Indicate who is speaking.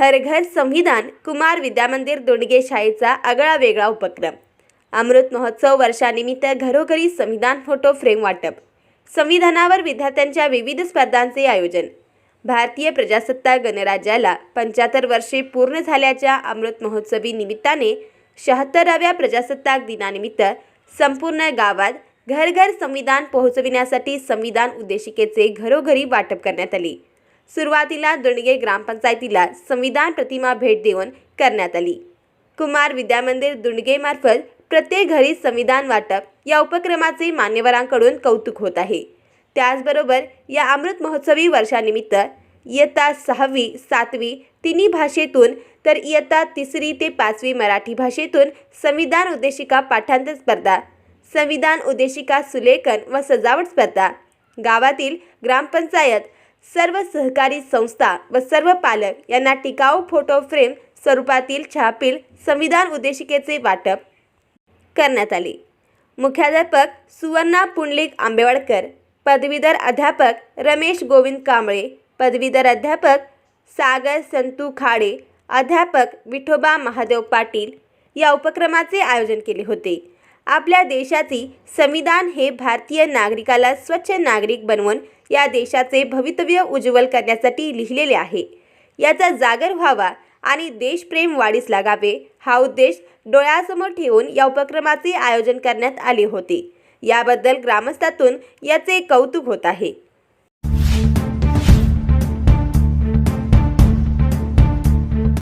Speaker 1: हर घर संविधान कुमार विद्यामंदिर दोंडगे शाळेचा आगळा वेगळा उपक्रम. अमृत महोत्सव वर्षानिमित्त घरोघरी संविधान फोटो फ्रेम वाटप. संविधानावर विद्यार्थ्यांच्या विविध स्पर्धांचे आयोजन. भारतीय प्रजासत्ताक गणराज्याला पंच्याहत्तर वर्षे पूर्ण झाल्याच्या अमृत महोत्सवी निमित्ताने शहात्तराव्या प्रजासत्ताक दिनानिमित्त संपूर्ण गावात घरघर संविधान पोहोचविण्यासाठी संविधान उद्देशिकेचे घरोघरी वाटप करण्यात आले. सुरुवातीला दोंडगे ग्रामपंचायतीला संविधान प्रतिमा भेट देऊन करण्यात आली. कुमार विद्यामंदिर दुंडगेमार्फत प्रत्येक घरी संविधान वाटप या उपक्रमाचे मान्यवरांकडून कौतुक होत आहे. त्याचबरोबर या अमृत महोत्सवी वर्षानिमित्त इयत्ता सहावी सातवी तिन्ही भाषेतून तर इयत्ता तिसरी ते पाचवी मराठी भाषेतून संविधान उद्देशिका पाठांतर स्पर्धा संविधान उद्देशिका सुलेखन व सजावट स्पर्धा गावातील ग्रामपंचायत सर्व सहकारी संस्था व सर्व पालक यांना टिकाऊ फोटो फ्रेम स्वरूपातील छापील संविधान उद्देशिकेचे वाटप करण्यात आले. मुख्याध्यापक सुवर्णा पुंडलिक आंबेवाडकर पदवीधर अध्यापक रमेश गोविंद कांबळे पदवीधर अध्यापक सागर संतू खाडे अध्यापक विठोबा महादेव पाटील या उपक्रमाचे आयोजन केले होते. आपल्या देशाची संविधान हे भारतीय नागरिकाला स्वच्छ नागरिक बनवून या देशाचे भवितव्य उज्ज्वल करण्यासाठी लिहिलेले आहे. याचा जागर व्हावा आणि देशप्रेम वाढीस लागावे हा उद्देश डोळ्यासमोर ठेवून या उपक्रमाचे आयोजन करण्यात आले होते. याबद्दल ग्रामस्थातून याचे कौतुक होत आहे.